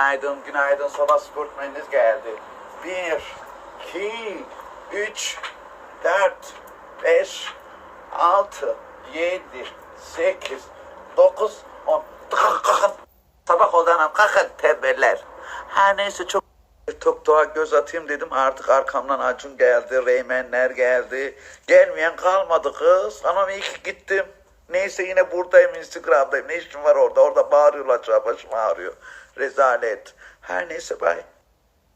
Günaydın, günaydın. Sabah sportmeniniz geldi. Bir, iki, üç, dört, beş, altı, yedi, sekiz, dokuz, on. Kalkın. Sabah odanım kalkın tembeller. Her neyse çok Toktuğa göz atayım dedim artık arkamdan Acun geldi, Reymenler geldi. Gelmeyen kalmadı kız. Ama iyi ki gittim. Neyse yine buradayım Instagram'dayım. Ne işim var orada? Orada bağırıyorlar başım ağrıyor. Rezalet. Her neyse bay.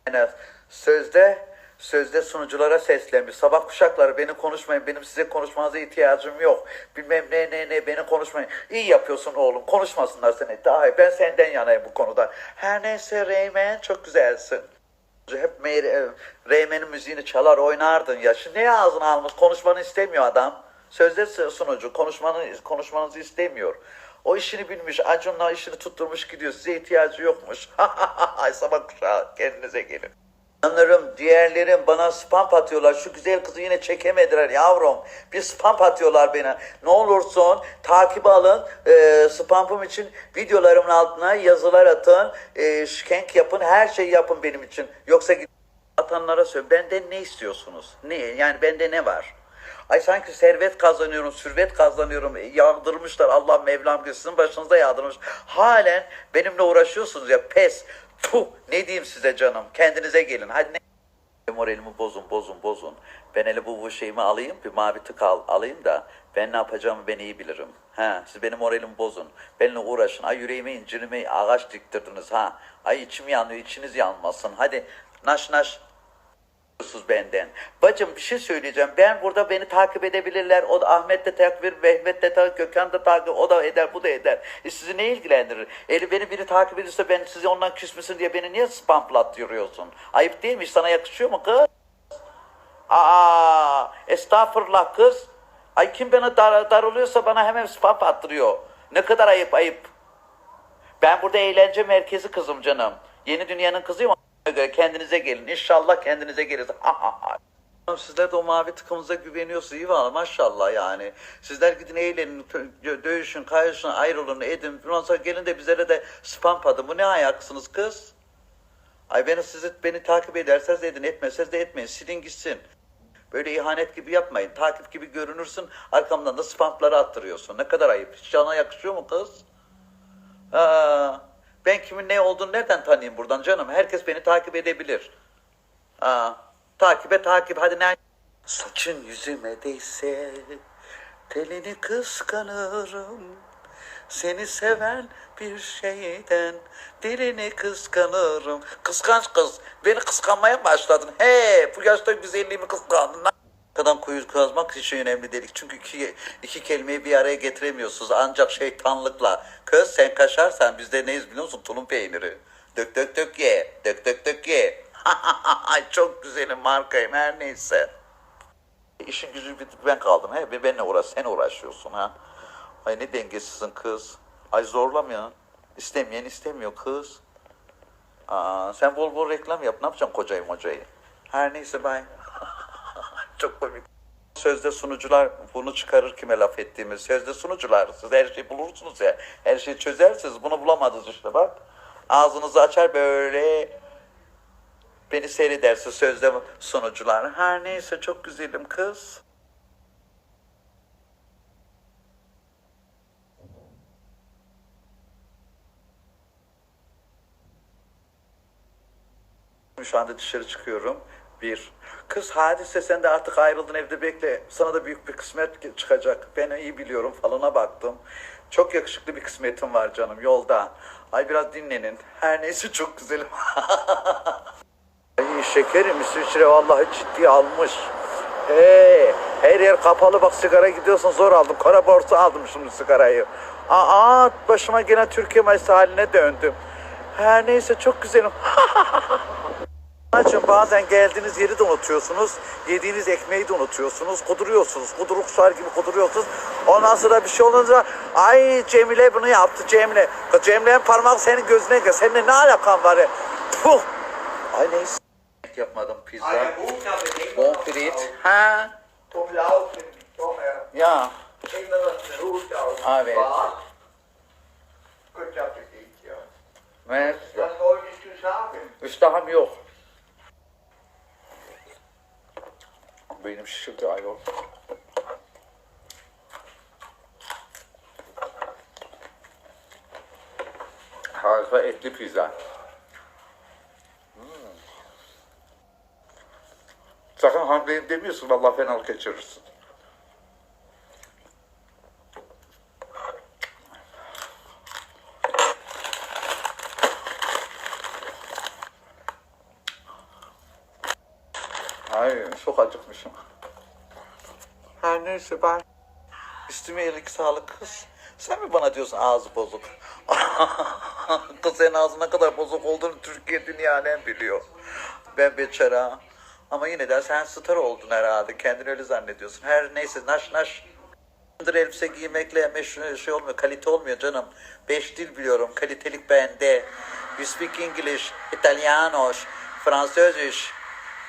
Yani sözde sözde sunuculara seslenmiş. Sabah kuşakları beni konuşmayın. Benim size konuşmanıza ihtiyacım yok. Bilmem ne ne ne beni konuşmayın. İyi yapıyorsun oğlum. Konuşmasınlar seni. Daha. Ben senden yanayım bu konuda. Her neyse Reymen çok güzelsin. Hep e, Reymen'in müziğini çalar oynardın ya. Şimdi niye ağzını almış? Konuşmanı istemiyor adam. Sözde sunucu konuşmanı, konuşmanızı istemiyor. O işini bilmiş. Acun'la işini tutturmuş gidiyor. Size ihtiyacı yokmuş. Sabah kuşağı kendinize gelin. Sanırım diğerlerim bana spam atıyorlar. Şu güzel kızı yine çekemediler yavrum. Bir spam atıyorlar bana. Ne olursun takip alın. E, spamım için videolarımın altına yazılar atın. E, şkenk yapın. Her şeyi yapın benim için. Yoksa atanlara söyle. Benden ne istiyorsunuz? Ne? Yani bende ne var? Ay sanki servet kazanıyorum, sürvet kazanıyorum. E, Yağdırmışlar Allah Mevlam sizin başınıza yağdırmış. Halen benimle uğraşıyorsunuz ya pes. Tuh ne diyeyim size canım. Kendinize gelin. Hadi ne moralimi bozun bozun bozun. Ben hele bu, bu şeyimi alayım bir mavi tık al, alayım da ben ne yapacağımı ben iyi bilirim. Ha, siz benim moralimi bozun. Benimle uğraşın. Ay yüreğime incirime ağaç diktirdiniz ha. Ay içim yanıyor içiniz yanmasın. Hadi naş naş sus benden. Bacım bir şey söyleyeceğim. Ben burada beni takip edebilirler. O da Ahmet de eder, Mehmet de takip, Gökhan da takip, o da eder, bu da eder. E sizi ne ilgilendirir? Eli beni biri takip edilse ben sizi ondan küsmüşsün diye beni niye spamplatıyorsun? Ayıp değil mi? Sana yakışıyor mu kız? Aa, estağfurullah kız. Ay kim bana dar, darılıyorsa bana hemen spam attırıyor. Ne kadar ayıp ayıp. Ben burada eğlence merkezi kızım canım. Yeni dünyanın kızıyım. Göre kendinize gelin. İnşallah kendinize geliriz. Sizler de o mavi tıkımıza güveniyorsunuz. İyi valla maşallah yani. Sizler gidin eğlenin, dövüşün, kayışın, ayrılın, edin. Ondan sonra gelin de bizlere de spam adı. Bu ne ayaksınız kız? Ay beni sizi beni takip ederseniz edin, etmezseniz de etmeyin. Silin gitsin. Böyle ihanet gibi yapmayın. Takip gibi görünürsün. Arkamdan da spampları attırıyorsun. Ne kadar ayıp. Hiç cana yakışıyor mu kız? Aa, ben kimin ne olduğunu nereden tanıyayım buradan canım? Herkes beni takip edebilir. Aa, takibe takip hadi ne? Saçın yüzüme değse telini kıskanırım. Seni seven bir şeyden dilini kıskanırım. Kıskanç kız. Beni kıskanmaya başladın. He, bu yaşta güzelliğimi kıskandın. Arkadan kuyu kazmak için önemli dedik. Çünkü iki, iki kelimeyi bir araya getiremiyorsunuz. Ancak şeytanlıkla. Kız sen kaşarsan biz de neyiz biliyor musun? Tulum peyniri. Dök dök dök ye. Dök dök dök ye. Çok güzelim markayım her neyse. İşin gücü bir ben kaldım. He, bir benimle uğraş. Sen uğraşıyorsun ha. Ay ne dengesizsin kız. Ay zorlama İstemeyen istemiyor kız. Aa, sen bol bol reklam yap. Ne yapacaksın kocayı mocayı? Her neyse bay. Çok komik. Sözde sunucular bunu çıkarır kime laf ettiğimiz. Sözde sunucular siz her şeyi bulursunuz ya. Her şeyi çözersiniz. Bunu bulamadınız işte bak. Ağzınızı açar böyle beni seyredersin sözde sunucular. Her neyse çok güzelim kız. Şu anda dışarı çıkıyorum. Bir. Kız hadise sen de artık ayrıldın evde bekle. Sana da büyük bir kısmet çıkacak. Ben iyi biliyorum falına baktım. Çok yakışıklı bir kısmetim var canım yolda. Ay biraz dinlenin. Her neyse çok güzelim. Ay şekerim İsviçre vallahi ciddi almış. Hey, her yer kapalı bak sigara gidiyorsun zor aldım. Kara borsa aldım şimdi sigarayı. Aa başıma gelen Türkiye mayısı haline döndüm. Her neyse çok güzelim. Açın bazen geldiğiniz yeri de unutuyorsunuz. Yediğiniz ekmeği de unutuyorsunuz. Kuduruyorsunuz. Kudurukçular gibi kuduruyorsunuz. Ondan sonra bir şey olunca ay Cemile bunu yaptı Cemile. Cemile'nin parmağı senin gözüne gel. Seninle ne alakan var ya? Puh. Ay neyse. Yapmadım pizza. Bonfrit. Ha. På laufen, kom her. Ya. Benim şişirdi ayol. Harika etli pizza. Hmm. Sakın hamleyim demiyorsun vallahi fenalık geçirirsin. Ay çok acıkmışım. Her neyse ben üstüme iyilik sağlık kız. Sen mi bana diyorsun ağzı bozuk? kız senin ağzın ne kadar bozuk olduğunu Türkiye dünya alem biliyor. Ben beçara. Ama yine de sen star oldun herhalde. Kendini öyle zannediyorsun. Her neyse naş naş. elbise giymekle meşhur şey olmuyor, kalite olmuyor canım. Beş dil biliyorum, kalitelik bende. You speak English, Italiano, Fransızış,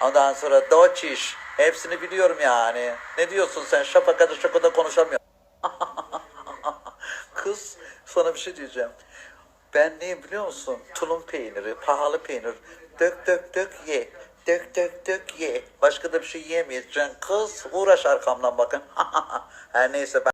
ondan sonra Deutsch, hepsini biliyorum yani. Ne diyorsun sen? Şapakada şakada konuşamıyorum. Kız sana bir şey diyeceğim. Ben neyim biliyor musun? Tulum peyniri, pahalı peynir. Dök dök dök ye. Dök dök dök ye. Başka da bir şey yiyemeyeceksin. Kız uğraş arkamdan bakın. Her neyse ben